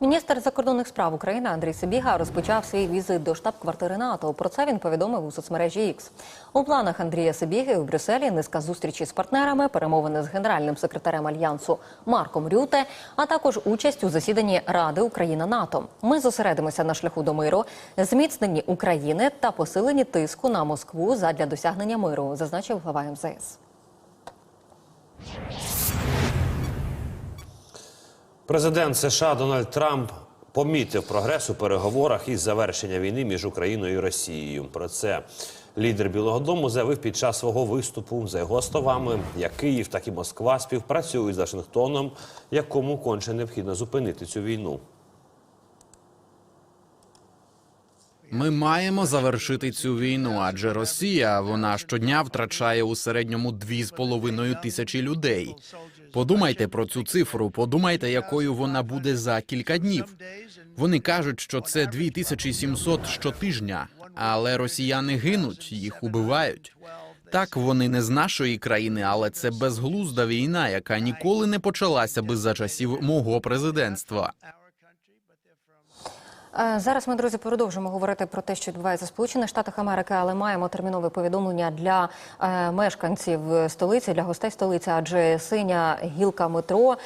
Міністр закордонних справ України Андрій Сибіга розпочав свій візит до штаб-квартири НАТО. Про це він повідомив у соцмережі X. У планах Андрія Сибіги у Брюсселі низка зустрічей з партнерами, перемовини з генеральним секретарем альянсу Марком Рюте, а також участь у засіданні Ради Україна НАТО. Ми зосередимося на шляху до миру, зміцненні України та посиленні тиску на Москву задля досягнення миру, зазначив глава МЗС. Президент США Дональд Трамп помітив прогрес у переговорах із завершення війни між Україною і Росією. Про це лідер Білого Дому заявив під час свого виступу. За його словами, як Київ, так і Москва співпрацюють з Вашингтоном, якому конче необхідно зупинити цю війну. Ми маємо завершити цю війну, адже Росія вона щодня втрачає у середньому 2,5 тисячі людей. Подумайте про цю цифру, подумайте, якою вона буде за кілька днів. Вони кажуть, що це 2700 щотижня, але росіяни гинуть, їх убивають. Так, вони не з нашої країни, але це безглузда війна, яка ніколи не почалася би за часів мого президентства. Е, Зараз ми, друзі, продовжимо говорити про те, що відбувається в Сполучених Штатах Америки, але маємо термінове повідомлення для е, мешканців столиці, для гостей столиці, адже синя гілка метро,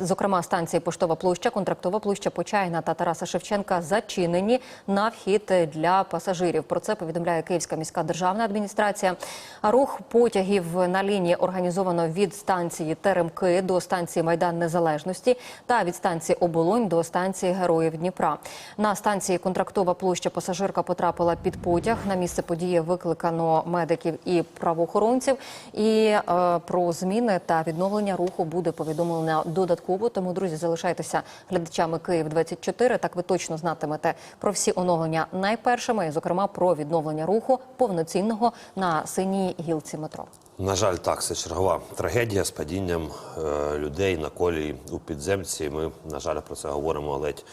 зокрема станції Поштова площа, контрактова площа Почайна та Тараса Шевченка, зачинені на вхід для пасажирів. Про це повідомляє Київська міська державна адміністрація. Рух потягів на лінії організовано від станції Теремки до станції Майдан Незалежності та від станції Оболонь до станції Героїв Дніпра. На станції контрактова площа пасажирка потрапила під потяг. На місце події викликано медиків і правоохоронців. І е, про зміни та відновлення руху буде повідомлено додатково. Тому, друзі, залишайтеся глядачами Київ 24 Так ви точно знатимете про всі оновлення найпершими, і, зокрема про відновлення руху повноцінного на синій гілці метро. На жаль, так, це чергова трагедія з падінням е, людей на колії у підземці. Ми, на жаль, про це говоримо ледь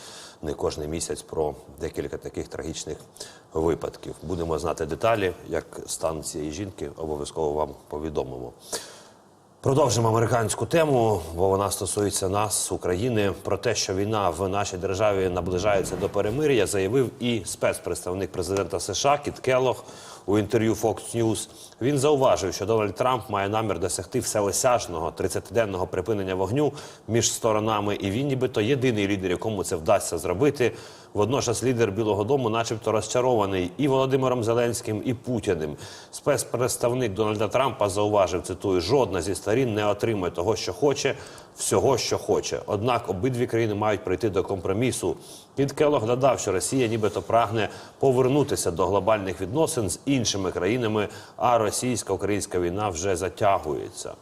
не кожен місяць про декілька таких трагічних випадків. Будемо знати деталі, як стан цієї жінки, обов'язково вам повідомимо. Продовжимо американську тему, бо вона стосується нас, України. Про те, що війна в нашій державі наближається до перемир'я, заявив і спецпредставник президента США Кіт Келлог у інтерв'ю Fox News. Він зауважив, що Дональд Трамп має намір досягти всеосяжного 30-денного припинення вогню між сторонами, і він, нібито єдиний лідер, якому це вдасться зробити. Водночас лідер Білого Дому, начебто, розчарований і Володимиром Зеленським, і Путіним. Спецпредставник Дональда Трампа зауважив, цитую, жодна зі сторін не отримує того, що хоче, всього, що хоче. Однак обидві країни мають прийти до компромісу. Кіт додав, що Росія нібито прагне повернутися до глобальних відносин з іншими країнами, а російсько-українська війна вже затягується.